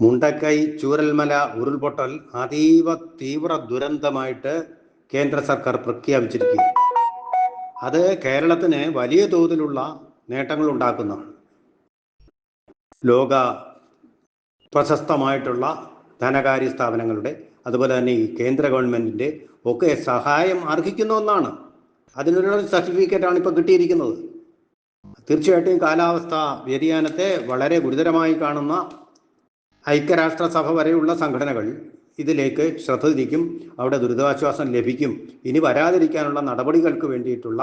മുണ്ടക്കൈ ചൂരൽമല ഉരുൾപൊട്ടൽ അതീവ തീവ്ര ദുരന്തമായിട്ട് കേന്ദ്ര സർക്കാർ പ്രഖ്യാപിച്ചിരിക്കുക അത് കേരളത്തിന് വലിയ തോതിലുള്ള നേട്ടങ്ങൾ ഉണ്ടാക്കുന്നതാണ്. ലോക പ്രശസ്തമായിട്ടുള്ള ധനകാര്യ സ്ഥാപനങ്ങളുടെ അതുപോലെ തന്നെ ഈ കേന്ദ്ര ഗവൺമെന്റിന്റെ ഒക്കെ സഹായം അർഹിക്കുന്ന ഒന്നാണ്. സർട്ടിഫിക്കറ്റ് ആണ് ഇപ്പോൾ കിട്ടിയിരിക്കുന്നത്. തീർച്ചയായിട്ടും കാലാവസ്ഥ വ്യതിയാനത്തെ വളരെ ഗുരുതരമായി കാണുന്ന ഐക്യരാഷ്ട്രസഭ വരെയുള്ള സംഘടനകൾ ഇതിലേക്ക് ശ്രദ്ധ തിരിക്കും അവിടെ ദുരിതാശ്വാസം ലഭിക്കും. ഇനി വരാതിരിക്കാനുള്ള നടപടികൾക്ക് വേണ്ടിയിട്ടുള്ള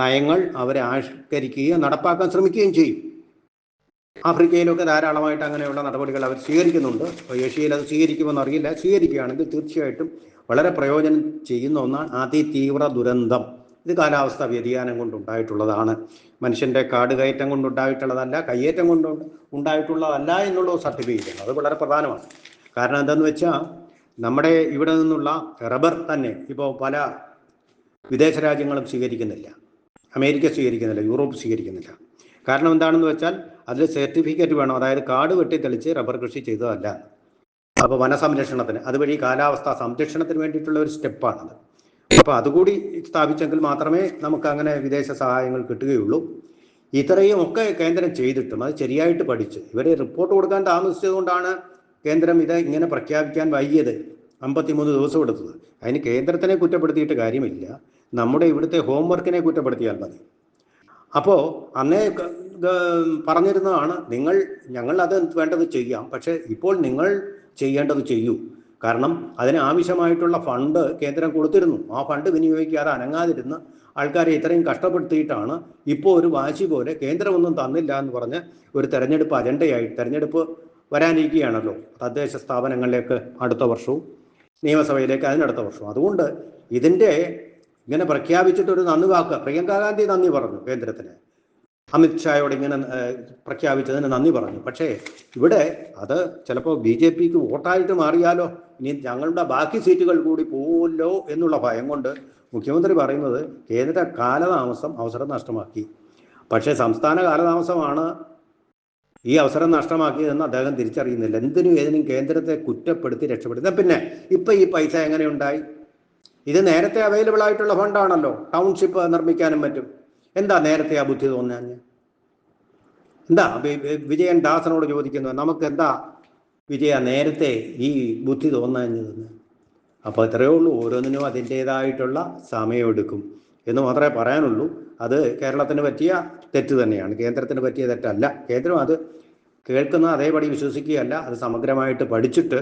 നയങ്ങൾ അവരെ ആവിഷ്കരിക്കുകയും നടപ്പാക്കാൻ ശ്രമിക്കുകയും ചെയ്യും. ആഫ്രിക്കയിലൊക്കെ ധാരാളമായിട്ട് അങ്ങനെയുള്ള നടപടികൾ അവർ സ്വീകരിക്കുന്നുണ്ട്. ഏഷ്യയിൽ അത് സ്വീകരിക്കുമെന്ന് അറിയില്ല. സ്വീകരിക്കുകയാണെങ്കിൽ തീർച്ചയായിട്ടും വളരെ പ്രയോജനം ചെയ്യുന്ന ഒന്നാണ് അതിതീവ്ര ദുരന്തം. ഇത് കാലാവസ്ഥ വ്യതിയാനം കൊണ്ടുണ്ടായിട്ടുള്ളതാണ് മനുഷ്യന്റെ കാട് കയറ്റം കൊണ്ടുണ്ടായിട്ടുള്ളതല്ല കയ്യേറ്റം കൊണ്ട് ഉണ്ടായിട്ടുള്ളതല്ല എന്നുള്ള സർട്ടിഫിക്കറ്റ് അത് വളരെ പ്രധാനമാണ്. കാരണം എന്താണെന്ന് വെച്ചാൽ നമ്മുടെ ഇവിടെ നിന്നുള്ള റബ്ബർ തന്നെ ഇപ്പോൾ പല വിദേശ രാജ്യങ്ങളും സ്വീകരിക്കുന്നില്ല. അമേരിക്ക സ്വീകരിക്കുന്നില്ല യൂറോപ്പ് സ്വീകരിക്കുന്നില്ല. കാരണം എന്താണെന്ന് വെച്ചാൽ അതിൽ സർട്ടിഫിക്കറ്റ് വേണം. അതായത് കാട് വെട്ടിത്തെളിച്ച് റബ്ബർ കൃഷി ചെയ്തതല്ല. അപ്പോൾ വനസംരക്ഷണത്തിന് അതുവഴി കാലാവസ്ഥ സംരക്ഷണത്തിന് വേണ്ടിയിട്ടുള്ള ഒരു സ്റ്റെപ്പാണത് അപ്പോൾ അതുകൂടി സ്ഥാപിച്ചെങ്കിൽ മാത്രമേ നമുക്ക് അങ്ങനെ വിദേശ സഹായങ്ങൾ കിട്ടുകയുള്ളൂ. ഇത്രയും ഒക്കെ കേന്ദ്രം ചെയ്തിട്ടും അത് ശരിയായിട്ട് പഠിച്ച് ഇവരെ റിപ്പോർട്ട് കൊടുക്കാൻ താമസിച്ചതുകൊണ്ടാണ് കേന്ദ്രം ഇത് ഇങ്ങനെ പ്രഖ്യാപിക്കാൻ വൈകിയത് അമ്പത്തിമൂന്ന് ദിവസം എടുത്തത്. അതിന് കേന്ദ്രത്തിനെ കുറ്റപ്പെടുത്തിയിട്ട് കാര്യമില്ല. നമ്മുടെ ഇവിടുത്തെ ഹോംവർക്കിനെ കുറ്റപ്പെടുത്തിയാൽ മതി. അപ്പോൾ അന്നേ പറഞ്ഞിരുന്നതാണ് നിങ്ങൾ ഞങ്ങൾ അത് വേണ്ടത് ചെയ്യാം. പക്ഷേ ഇപ്പോൾ നിങ്ങൾ ചെയ്യേണ്ടത് ചെയ്യൂ. കാരണം അതിന് ആവശ്യമായിട്ടുള്ള ഫണ്ട് കേന്ദ്രം കൊടുത്തിരുന്നു. ആ ഫണ്ട് വിനിയോഗിക്കാതെ അനങ്ങാതിരുന്ന ആൾക്കാരെ ഇത്രയും കഷ്ടപ്പെടുത്തിയിട്ടാണ് ഇപ്പോൾ ഒരു വാശി പോലെ കേന്ദ്രമൊന്നും തന്നില്ല എന്ന് പറഞ്ഞ് ഒരു തെരഞ്ഞെടുപ്പ് അജണ്ടയായി തെരഞ്ഞെടുപ്പ് വരാനിരിക്കുകയാണല്ലോ. തദ്ദേശ സ്ഥാപനങ്ങളിലേക്ക് അടുത്ത വർഷവും നിയമസഭയിലേക്ക് അതിനടുത്ത വർഷവും. അതുകൊണ്ട് ഇതിന്റെ ഇങ്ങനെ പ്രഖ്യാപിച്ചിട്ടൊരു നന്ദി വാക്ക്. പ്രിയങ്കാ ഗാന്ധി നന്ദി പറഞ്ഞു കേന്ദ്രത്തിന്. അമിത്ഷായോട് ഇങ്ങനെ പ്രഖ്യാപിച്ചതിന് നന്ദി പറഞ്ഞു. പക്ഷേ ഇവിടെ അത് ചിലപ്പോൾ ബി ജെ പിക്ക് വോട്ടായിട്ട് മാറിയാലോ? ഇനി ഞങ്ങളുടെ ബാക്കി സീറ്റുകൾ കൂടി പോവുമല്ലോ എന്നുള്ള ഭയം കൊണ്ട് മുഖ്യമന്ത്രി പറയുന്നത് കേന്ദ്ര കാലതാമസം അവസരം നഷ്ടമാക്കി. പക്ഷേ സംസ്ഥാന കാലതാമസമാണ് ഈ അവസരം നഷ്ടമാക്കിയതെന്ന് അദ്ദേഹം തിരിച്ചറിയുന്നില്ല. എന്തിനും ഏതിനും കേന്ദ്രത്തെ കുറ്റപ്പെടുത്തി രക്ഷപ്പെടുത്തുക പിന്നെ ഇപ്പൊ ഈ പൈസ എങ്ങനെയുണ്ടായി ഇത് നേരത്തെ അവൈലബിൾ ആയിട്ടുള്ള ഫണ്ടാണല്ലോ ടൗൺഷിപ്പ് നിർമ്മിക്കാനും പറ്റും. എന്താ നേരത്തെ ആ ബുദ്ധി തോന്നാൻ എന്താ വിജയൻ ദാസനോട് ചോദിക്കുന്നു നമുക്ക് എന്താ വിജയ നേരത്തെ ഈ ബുദ്ധി തോന്നാഞ്ഞതെന്ന് അപ്പോൾ ഇത്രയേ ഉള്ളൂ. ഓരോന്നിനും അതിന്റേതായിട്ടുള്ള സമയമെടുക്കും എന്ന് മാത്രമേ പറയാനുള്ളൂ. അത് കേരളത്തിന് പറ്റിയ തെറ്റ് തന്നെയാണ്. കേന്ദ്രത്തിന് പറ്റിയ തെറ്റല്ല. കേന്ദ്രം അത് കേൾക്കുന്ന അതേപടി വിശ്വസിക്കുകയല്ല. അത് സമഗ്രമായിട്ട് പഠിച്ചിട്ട്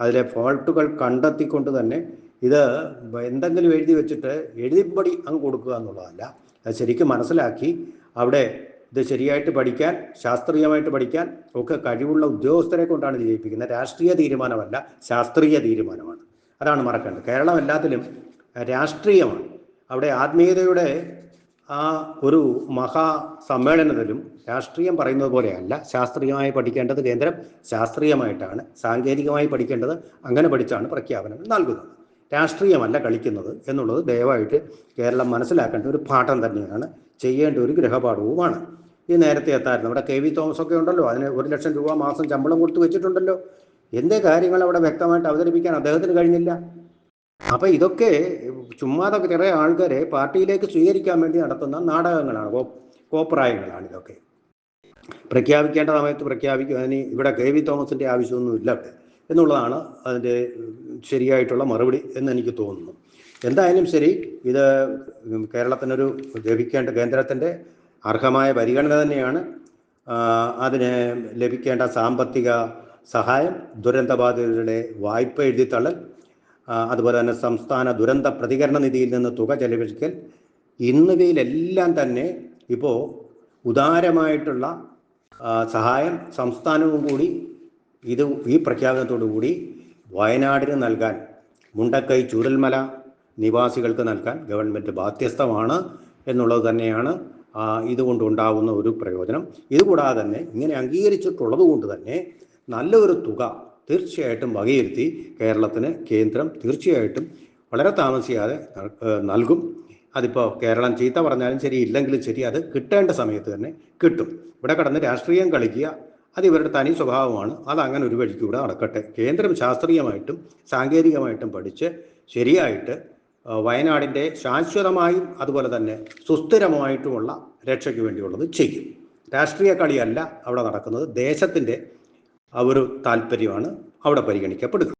അതിലെ ഫോൾട്ടുകൾ കണ്ടെത്തിക്കൊണ്ട് തന്നെ ഇത് എന്തെങ്കിലും എഴുതി വെച്ചിട്ട് എഴുതിപ്പടി അങ്ങ് കൊടുക്കുക എന്നുള്ളതല്ല. അത് ശരിക്കും മനസ്സിലാക്കി അവിടെ ഇത് ശരിയായിട്ട് പഠിക്കാൻ ശാസ്ത്രീയമായിട്ട് പഠിക്കാൻ ഒക്കെ കഴിവുള്ള ഉദ്യോഗസ്ഥരെ കൊണ്ടാണ് ഇത് ചെയ്യിപ്പിക്കുന്നത്. രാഷ്ട്രീയ തീരുമാനമല്ല ശാസ്ത്രീയ തീരുമാനമാണ്. അതാണ് മറക്കേണ്ടത്. കേരളം എല്ലാത്തിലും രാഷ്ട്രീയമാണ്. അവിടെ ആത്മീയതയുടെ ആ ഒരു മഹാ സമ്മേളനത്തിലും രാഷ്ട്രീയം പറയുന്നത് പോലെയല്ല. ശാസ്ത്രീയമായി പഠിക്കേണ്ടത് കേന്ദ്രം ശാസ്ത്രീയമായിട്ടാണ്. സാങ്കേതികമായി പഠിക്കേണ്ടത് അങ്ങനെ പഠിച്ചാണ് പ്രഖ്യാപനങ്ങൾ നൽകുന്നത്. രാഷ്ട്രീയമല്ല കളിക്കുന്നത് എന്നുള്ളത് ദയവായിട്ട് കേരളം മനസ്സിലാക്കേണ്ട ഒരു പാഠം തന്നെയാണ്. ചെയ്യേണ്ട ഒരു ഗൃഹപാഠവുമാണ്. ഈ നേരത്തെ എത്താറുണ്ട് നമ്മുടെ കെ വി തോമസ് ഒക്കെ ഉണ്ടല്ലോ. അതിന് ഒരു ലക്ഷം രൂപ മാസം ശമ്പളം കൊടുത്തു വെച്ചിട്ടുണ്ടല്ലോ. എന്തേ കാര്യങ്ങൾ അവിടെ വ്യക്തമായിട്ട് അവതരിപ്പിക്കാൻ അദ്ദേഹത്തിന് കഴിഞ്ഞില്ല. അപ്പൊ ഇതൊക്കെ ചുമ്മാതെ കുറെ ആൾക്കാരെ പാർട്ടിയിലേക്ക് സ്വീകരിക്കാൻ വേണ്ടി നടത്തുന്ന നാടകങ്ങളാണ്. കോപ്രായങ്ങളാണ് ഇതൊക്കെ. പ്രഖ്യാപിക്കേണ്ട സമയത്ത് പ്രഖ്യാപിക്കും. അതിന് ഇവിടെ കെ വി തോമസിന്റെ ആവശ്യമൊന്നുമില്ല. ഇവിടെ എന്നുള്ളതാണ് അതിന്റെ ശരിയായിട്ടുള്ള മറുപടി എന്ന് എനിക്ക് തോന്നുന്നു. എന്തായാലും ശരി ഇത് കേരളത്തിനൊരു ലഭിക്കേണ്ട കേന്ദ്രത്തിന്റെ അർഹമായ പരിഗണന തന്നെയാണ്. അതിന് ലഭിക്കേണ്ട സാമ്പത്തിക സഹായം ദുരന്തബാധിതരുടെ വായ്പ എഴുതിത്തള്ളൽ അതുപോലെ തന്നെ സംസ്ഥാന ദുരന്ത പ്രതികരണ നിധിയിൽ നിന്ന് തുക ചെലവഴിക്കൽ എന്നിവയിലെല്ലാം തന്നെ ഇപ്പോൾ ഉദാരമായിട്ടുള്ള സഹായം സംസ്ഥാനവും കൂടി ഇത് ഈ പ്രഖ്യാപനത്തോടുകൂടി വയനാടിന് നൽകാൻ മുണ്ടക്കൈ ചൂരൽമല നിവാസികൾക്ക് നൽകാൻ ഗവൺമെന്റ് ബാധ്യസ്ഥമാണ് എന്നുള്ളത് തന്നെയാണ് ഇതുകൊണ്ടുണ്ടാവുന്ന ഒരു പ്രയോജനം. ഇതുകൂടാതെ തന്നെ ഇങ്ങനെ അംഗീകരിച്ചിട്ടുള്ളത് കൊണ്ട് തന്നെ നല്ലൊരു തുക തീർച്ചയായിട്ടും വകയിരുത്തി കേരളത്തിന് കേന്ദ്രം തീർച്ചയായിട്ടും വളരെ താമസിയാതെ നൽകും. അതിപ്പോൾ കേരളം ചീത്ത പറഞ്ഞാലും ശരി ഇല്ലെങ്കിലും ശരി അത് കിട്ടേണ്ട സമയത്ത് തന്നെ കിട്ടും. ഇവിടെ കടന്ന് രാഷ്ട്രീയം കളിക്കുക അത് ഇവരുടെ തനി സ്വഭാവമാണ്. അത് അങ്ങനെ ഒരു വഴിക്ക് കൂടെ നടക്കട്ടെ. കേന്ദ്രം ശാസ്ത്രീയമായിട്ടും സാങ്കേതികമായിട്ടും പഠിച്ച് ശരിയായിട്ട് വയനാടിന്റെ ശാശ്വതമായും അതുപോലെ തന്നെ സുസ്ഥിരമായിട്ടുമുള്ള രക്ഷയ്ക്ക് വേണ്ടിയുള്ളത് ചെയ്യും. രാഷ്ട്രീയ കളിയല്ല അവിടെ നടക്കുന്നത്. ദേശത്തിന്റെ ഒരു താല്പര്യമാണ് അവിടെ പരിഗണിക്കപ്പെടുക.